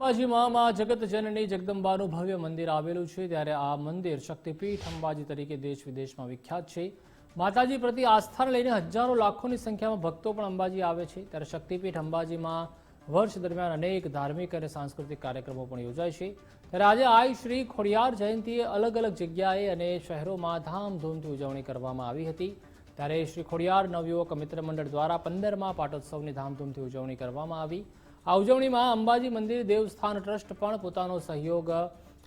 અંબાજીમાં મા જગત જનની જગદંબાનું ભવ્ય મંદિર આવેલું છે. ત્યારે આ મંદિર શક્તિપીઠ અંબાજી તરીકે દેશ વિદેશમાં વિખ્યાત છે. માતાજી પ્રતિ આસ્થાને લઈને હજારો લાખોની સંખ્યામાં ભક્તો પણ અંબાજી આવે છે. ત્યારે શક્તિપીઠ અંબાજીમાં વર્ષ દરમિયાન અનેક ધાર્મિક અને સાંસ્કૃતિક કાર્યક્રમો પણ યોજાય છે. ત્યારે આજે આઈ શ્રી ખોડિયાર જયંતિએ અલગ અલગ જગ્યાએ અને શહેરોમાં ધામધૂમથી ઉજવણી કરવામાં આવી હતી. ત્યારે શ્રી ખોડિયાર નવયુવક મિત્ર મંડળ દ્વારા પંદરમાં પાટોત્સવની ધામધૂમથી ઉજવણી કરવામાં આવી. આ ઉજવણીમાં અંબાજી મંદિર દેવસ્થાન ટ્રસ્ટ પણ પોતાનો સહયોગ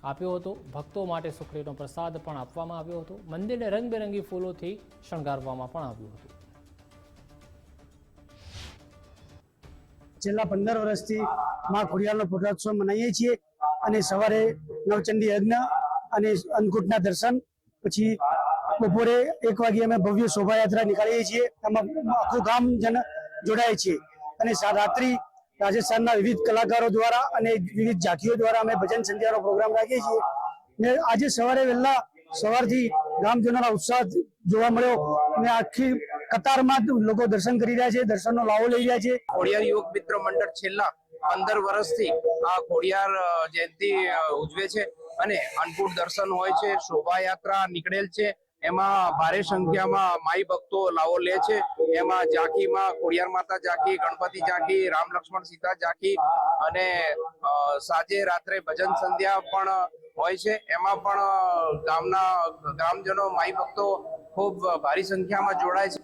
આપ્યો હતો. ભક્તો માટે સુખડીનો પ્રસાદ પણ આપવામાં આવ્યો હતો. મંદિરને રંગબેરંગી ફૂલોથી શણગારવામાં પણ આવ્યું હતું. છેલ્લા પંદર વર્ષથી માં ખોડિયાલનો પૂર્ણોત્સવ મનાવીએ છીએ અને સવારે નવચંડી યજ્ઞ અને અન્નકૂટના દર્શન, પછી બપોરે એક વાગે અમે ભવ્ય શોભાયાત્રા નીકાળીએ છીએ. એમાં આખું ગામ જન જોડાય છે. અને રાત્રિ રાજસ્થાનના વિવિધ કલાકારો દ્વારા અને વિવિધ જાતિઓ દ્વારા અમે ભજન સંધ્યાનો પ્રોગ્રામ રાખીએ છીએ. ને આજે સવારે વહેલા સવારથી ગામજનોના ઉત્સાહ જોવા મળ્યો અને આખી કતારમાં લોકો દર્શન કરી રહ્યા છે, દર્શનનો લાવો લઈ રહ્યા છે. ખોડિયાર યુવક મિત્ર મંડળ છેલ્લા પંદર વર્ષથી આ ખોડિયાર જયંતિ ઉજવે છે અને અન્નકૂટ દર્શન હોય છે, શોભાયાત્રા નીકળેલ છે. એમાં ભારે સંખ્યામાં માઈ ભક્તો લાવો લે છે. એમાં ઝાંખીમાં ખોડિયાર માતા ઝાંખી, ગણપતિ ઝાંખી, રામ લક્ષ્મણ સીતા ઝાંખી અને સાંજે રાત્રે ભજન સંધ્યા પણ હોય છે. એમાં પણ ગામના ગ્રામજનો માઈ ભક્તો ખૂબ ભારી સંખ્યામાં જોડાય છે.